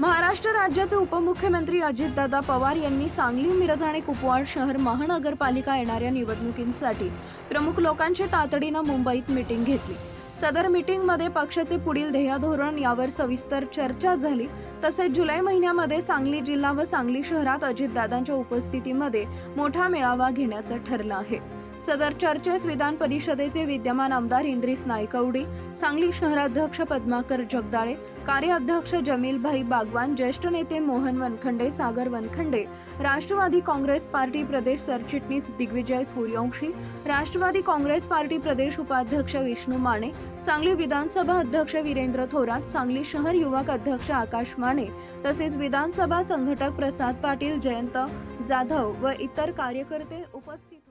महाराष्ट्र राज्याचे उपमुख्यमंत्री अजितदादा पवार यांनी सांगली मिरज आणि कुपवाड शहर महानगरपालिका येणाऱ्या निवडणुकींसाठी प्रमुख लोकांची तातडीनं मुंबईत मिटिंग घेतली. सदर मीटिंगमध्ये पक्षाचे पुढील ध्येयधोरण यावर सविस्तर चर्चा झाली. तसेच जुलै महिन्यामध्ये सांगली जिल्हा व सांगली शहरात अजितदादांच्या उपस्थितीमध्ये मोठा मेळावा घेण्याचं ठरलं आहे. सदर चर्चेस विधान परिषदेचे विद्यमान आमदार इंद्रिस नायकवडी सांगली शहराध्यक्ष पद्माकर जगदाळे कार्याध्यक्ष जमीलभाई बागवान ज्येष्ठ नेते मोहन वनखंडे सागर वनखंडे राष्ट्रवादी काँग्रेस पार्टी प्रदेश सरचिटणीस दिग्विजय सूर्यवंशी राष्ट्रवादी काँग्रेस पार्टी प्रदेश उपाध्यक्ष विष्णू माने सांगली विधानसभा अध्यक्ष वीरेंद्र थोरात सांगली शहर युवक अध्यक्ष आकाश माने तसेच विधानसभा संघटक प्रसाद पाटील जयंत जाधव व इतर कार्यकर्ते उपस्थित